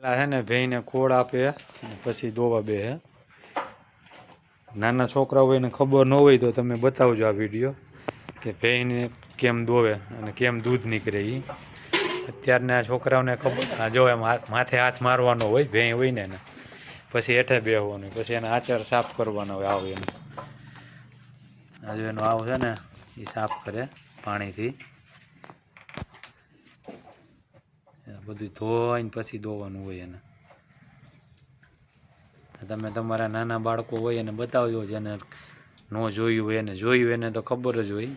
પેલા છે ને ભેઈને ખોળ આપે પછી દોવા બે હે. નાના છોકરા હોય ને ખબર ન હોય તો તમે બતાવજો આ વીડિયો કે ભેઈને કેમ દોવે અને કેમ દૂધ નીકળે એ અત્યારના છોકરાઓને ખબર આ જો એમ માથે હાથ મારવાનો હોય ભેં હોય ને એને. પછી હેઠે બેહવાનું, પછી એને આચાર સાફ કરવાનો હોય, આવું એનો. આ જો એનો આવું છે ને એ સાફ કરે પાણીથી આ બધું ધોઈને પછી દોવાનું હોય એને. તમે તમારા નાના બાળકો હોય એને બતાવજો જેને ન જોયું હોય એને. જોયું એને તો ખબર જ હોય.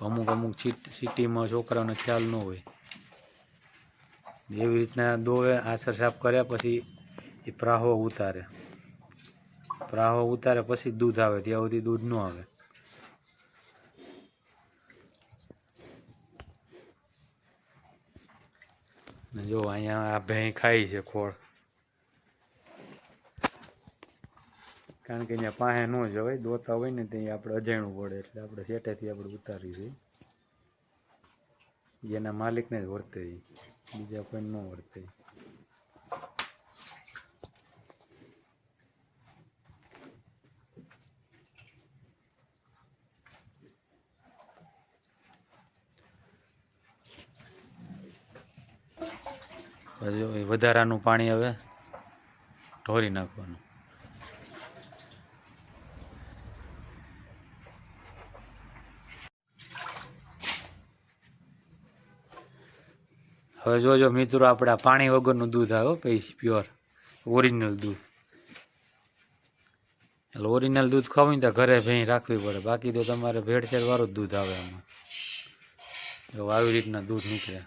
અમુક અમુક સિટીમાં છોકરાઓને ખ્યાલ ન હોય. એવી રીતના દોવે આસર સાફ કર્યા પછી એ પ્રાહો ઉતારે. પ્રાહો ઉતારે પછી દૂધ આવે, ત્યાં સુધી દૂધ ન આવે. ને જો અહીંયા આ ભેં ખાઈ છે ખોળ. કારણ કે અહીંયા પાસે ન જવાય દોતા હોય ને ત્યાં આપણે અજાણું પડે એટલે આપણે સેટેથી આપણે ઉતારી છે એના માલિકને જ વર્તે બીજા કોઈ ન વર્તે એ વધારાનું પાણી હવે ઢોરી નાખવાનું. હવે જોજો મિત્રો, આપણે પાણી વગરનું દૂધ આવ્યો પૈસ પ્યોર ઓરિજિનલ દૂધ. એટલે ઓરિજિનલ દૂધ ખાવું તો ઘરે ભેં રાખવી પડે. બાકી તો તમારે ભેળસેળ વાળું દૂધ આવે એમાં આવી રીતના દૂધ નીકળે.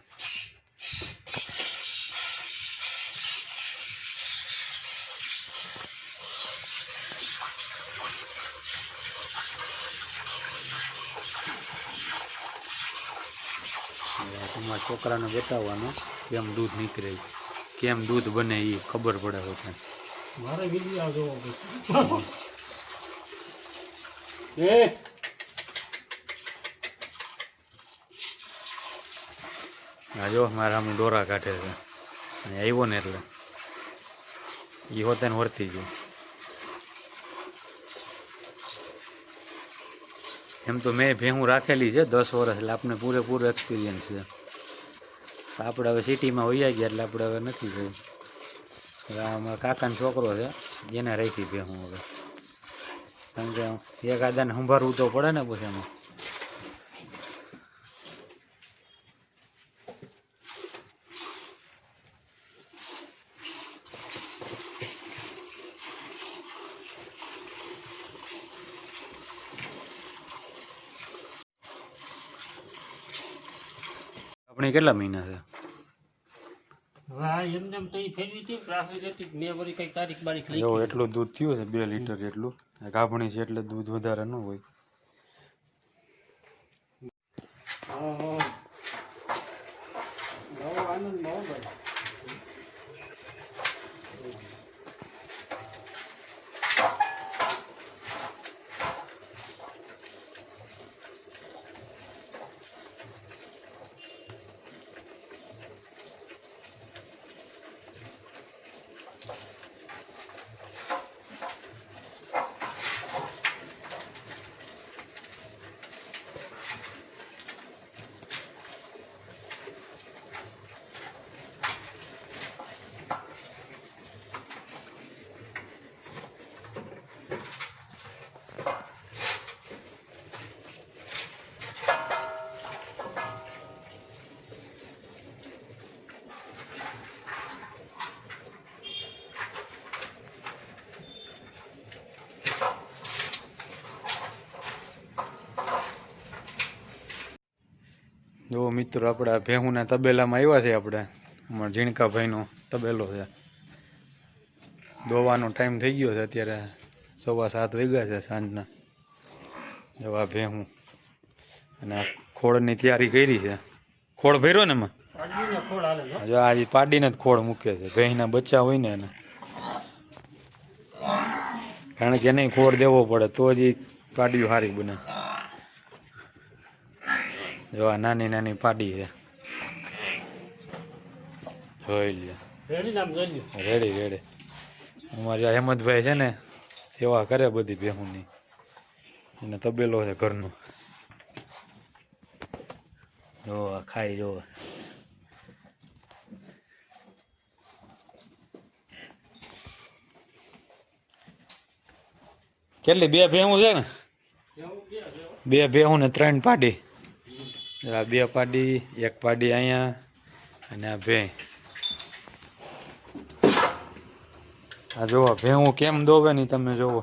તમારા છોકરાને બતાવવાનું કેમ દૂધ નીકળે કેમ દૂધ બને એ ખબર પડે હોતે મારે વીડિયો એ! આ જો મારા હું દોરા કાઢે છે. અને આવ્યો ને એટલે. એ હોતે ને વર્તી ગયો. એમ તો મેં ભેહું રાખેલી છે દસ વર્ષ એટલે આપણે પૂરેપૂરો એક્સપિરિયન્સ છે. આપણે હવે સિટીમાં હોઈએ ગયા એટલે આપણે હવે નથી જોયું હવે અમારા કાકાનો છોકરો છે એને રાખી ભેહું હવે. કારણ કે એક આદાને સંભાળવું તો પડે ને પછી એમાં. આપણે કેટલા મહિના છે? જો. એટલું દૂધ થયું છે બે લીટર જેટલું. ગાભણી છે એટલે દૂધ વધારે ન હોય. આનંદ જો મિત્રો, આપણા ભેહુના તબેલામાં આવ્યા છે આપણે. અમારા ઝીણકાભાઈનો તબેલો છે. દોવાનો ટાઈમ થઈ ગયો છે અત્યારે સવા સાત વાગ્યા છે સાંજના. જવા ભેહું. અને ખોળની તૈયારી કરી છે. ખોળ ભર્યો ને એમાં. જો આજે પાડીને જ ખોળ મૂકે છે. ભેંના બચ્ચા હોય ને એને. કારણ કે એને ખોળ દેવો પડે, તો જ પાડીયું સારી બને. જો આ નાની નાની પાડી છે. જોઈ લે રેડી રેડી અમારે આ હેમંતભાઈ છે ને સેવા કરે બધી ભેહુંની. એને તબેલો છે ઘરનો. જો ખાઈ જો. કેટલી બે ભેહું છે ને? બે ભેહું ને ત્રણ પાડી. આ બે પાડી, એક પાડી અહીંયા અને આ ભે. આ જોવો ભેહું કેમ દોવે નહીં તમે જોવો.